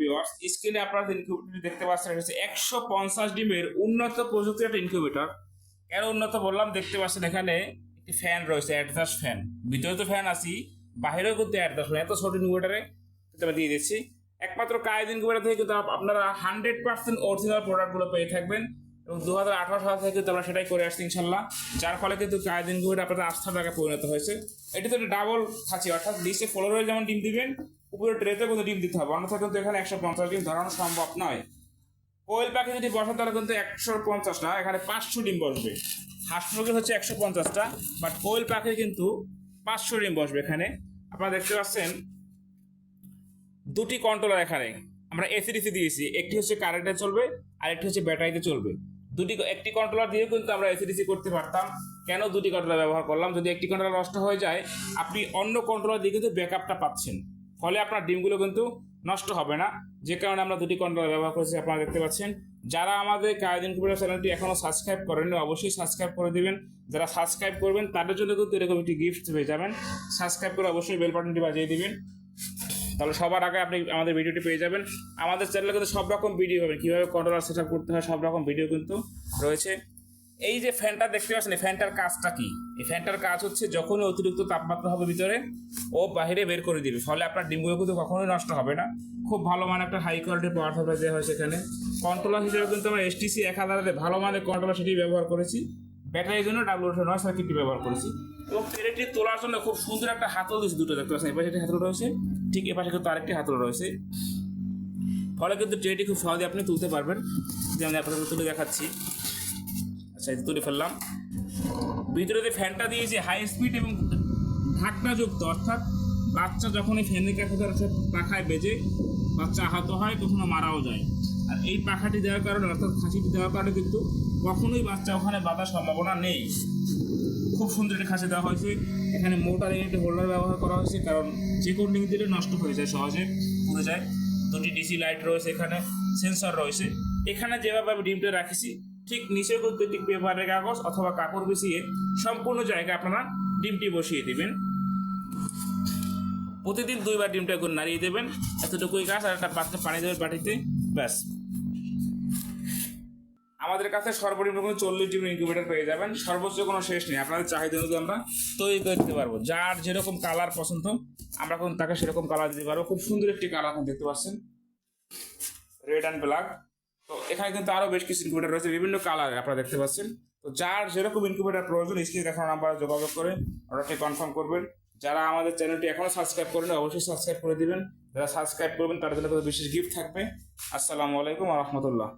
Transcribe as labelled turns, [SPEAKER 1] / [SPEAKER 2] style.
[SPEAKER 1] Viewers স্ক্রিনে আপনারা ইনকিউবেটরটি দেখতে পাচ্ছেন, এটা হচ্ছে একশো পঞ্চাশ ডিমের উন্নত প্রযুক্তির একটা ইনকিউবেটর কেন উন্নত বললাম? দেখতে পাচ্ছেন এখানে একটি ফ্যান রয়েছে অ্যাডজাস্ট ফ্যান ভিতরে তো ফ্যান আছি বাইরেও কিন্তু অ্যাডজাস্ট ফ্যান এত ছোট ইনকিউবেটারে কিন্তু আমি দিয়ে দিচ্ছি। একমাত্র কায়েদ ইনকিউবেটার থেকে কিন্তু আপনারা হান্ড্রেড পার্সেন্ট অরিজিনাল প্রোডাক্টগুলো পেয়ে থাকবেন। এবং দু হাজার আঠারো সাল থেকে আমরা সেটাই করে আসছি ইনশাল্লাহ যার ফলে কিন্তু কায়েদ ইনকিউবেটার আপনাদের আস্থার জায়গায় পরিণত হয়েছে। এটি তো একটা ডাবল খাঁচি, অর্থাৎ নিচে ফ্লোরে যেমন ডিম দিবেন উপরে ট্রেতে কিন্তু ডিম দিতে হবে। অন্যথা কিন্তু এখানে একশো পঞ্চাশ ডিম ধরানো সম্ভব নয়। কোয়েল পাখি যদি বসে তাহলে কিন্তু একশো পঞ্চাশ না এখানে পাঁচশো ডিম বসবে। হাঁস মুরগির হচ্ছে একশো পঞ্চাশটা বাট কোয়েল পাখির কিন্তু পাঁচশো ডিম বসবে এখানে। আপনারা দেখতে পাচ্ছেন, দুটি কন্ট্রোলার এখানে। আমরা এসিডিসি দিয়েছি, একটি হচ্ছে কারেন্টে চলবে আর একটি হচ্ছে ব্যাটারিতে চলবে। দুটি একটি কন্ট্রোলার দিয়ে কিন্তু আমরা এসিডিসি করতে পারতাম। কেন দুটি কন্ট্রোলার ব্যবহার করলাম? যদি একটি কন্ট্রোলার নষ্ট হয়ে যায়, আপনি অন্য কন্ট্রোলার দিয়ে কিন্তু ব্যাকআপটা পাচ্ছেন। ফলে আপনার ডিমগুলো কিন্তু নষ্ট হবে না। যে কারণে আমরা দুটি কন্ট্রোলার ব্যবহার করেছি, আপনারা দেখতে পাচ্ছেন। যারা আমাদের কায়দিন কুমিরা চ্যানেলটি এখনও সাবস্ক্রাইব করেননি, অবশ্যই সাবস্ক্রাইব করে দেবেন। যারা সাবস্ক্রাইব করবেন, তাদের জন্য কিন্তু এরকম একটি গিফট পেয়ে যাবেন। সাবস্ক্রাইব করে অবশ্যই বেল বাটনটি বাজিয়ে দিবেন। তাহলে সবার আগে আপনি আমাদের ভিডিওটি পেয়ে যাবেন। আমাদের চ্যানেলে কিন্তু সব রকম ভিডিও হবে। কীভাবে কন্ট্রোলার সেট করতে হয়, সব রকম ভিডিও কিন্তু রয়েছে। এই যে ফ্যানটা দেখতে পাচ্ছেন ফ্যানটার কাজটা কি? এই ফ্যানটার কাজ হচ্ছে যখনই অতিরিক্ত তাপমাত্রা হবে ভিতরে, ও বাইরে বের করে দিবে। ফলে আপনার ডিমগুলো কিন্তু কখনোই নষ্ট হবে না। খুব ভালো মানের একটা হাই কোয়ালিটির পাওয়ার সাপ্লাই দেওয়া হয়েছে এখানে। কন্ট্রোলার হিসেবে কিন্তু আমরা এসটিসি এক হাজারে ভালো মানের কন্ট্রোলার সেটি ব্যবহার করেছি। ব্যাটারির জন্য ডাবল ডাব্লিউ নয় সার্কিটটি ব্যবহার করেছি। এবং ট্রেটি তোলার জন্য খুব সুন্দর একটা হাতল দিয়েছে দুটো, দেখতে পাচ্ছেন? এপাশে একটি হাতল রয়েছে, ঠিক এপাশে কিন্তু আরেকটি হাতল রয়েছে। ফলে কিন্তু ট্রেটি খুব সহজে আপনি তুলতে পারবেন। যে আমি আপনাদের তুলে দেখাচ্ছি। আচ্ছা তুলে ফেললাম। ভিতরে যে ফ্যানটা দিয়েছে হাই স্পিড এবং ঢাকনাযুক্ত অর্থাৎ বাচ্চা যখন এই ফ্যানের কাছে পাখায় বেজে, বাচ্চা আহত হয় কখনো মারাও যায়। আর এই পাখাটি দেওয়ার কারণে, অর্থাৎ খাঁচিটি দেওয়ার কারণে কিন্তু কখনোই বাচ্চা ওখানে বাঁধার সম্ভাবনা নেই। খুব সুন্দর একটা খাঁচি দেওয়া হয়েছে। এখানে মোটার ইউনিট হোল্ডার ব্যবহার করা হয়েছে, কারণ যে কোনো লিঙ্ক দিলে নষ্ট হয়ে যায়, সহজে পুড়ে যায়। দুটি ডিসি লাইট রয়েছে এখানে, সেন্সর রয়েছে। এখানে যেভাবে আমি ডিমটা রাখেছি, ঠিক নিচে একটি পেপারের কাগজ অথবা কাপড় বিছিয়ে সম্পূর্ণ জায়গায় আপনারা ডিমটি বসিয়ে দেবেন। প্রতিদিন দুইবার ডিমটা করে নাড়িয়ে দেবেন। এতটুকুই গাছ আর একটা পাত্রে পানি দেবেন বাটিতে, ব্যাস। আমাদের কাছে সর্বনিম্ন কোনো চল্লিশ ডিম ইনকিউবেটার পেয়ে যাবেন। সর্বোচ্চ কোনো শেষ নেই। আপনাদের চাহিদা অনুযায়ী আমরা তৈরি করে দিতে পারব। যার যেরকম কালার পছন্দ, আমরা কোন তাকে সেরকম কালার দিতে পারব। খুব সুন্দর একটি কালার এখন দেখতে পাচ্ছেন। রেড অ্যান্ড ব্ল্যাক তো এখানে কিন্তু আরও বেশ কিছু ইনকিউবেটার রয়েছে। বিভিন্ন কালার আপনারা দেখতে পাচ্ছেন। তো যার যেরকম ইনকিউবেটার প্রয়োজন, স্ক্রিনে দেখানো নাম্বারে যোগাযোগ করে অর্ডারটি কনফার্ম করবেন। যারা আমাদের চ্যানেলটি এখনও সাবস্ক্রাইব করেন অবশ্যই সাবস্ক্রাইব করে দিবেন। যারা সাবস্ক্রাইব করবেন, তাদের জন্য বিশেষ গিফট থাকবে। আসসালামু আলাইকুম রহমতুল্লাহ।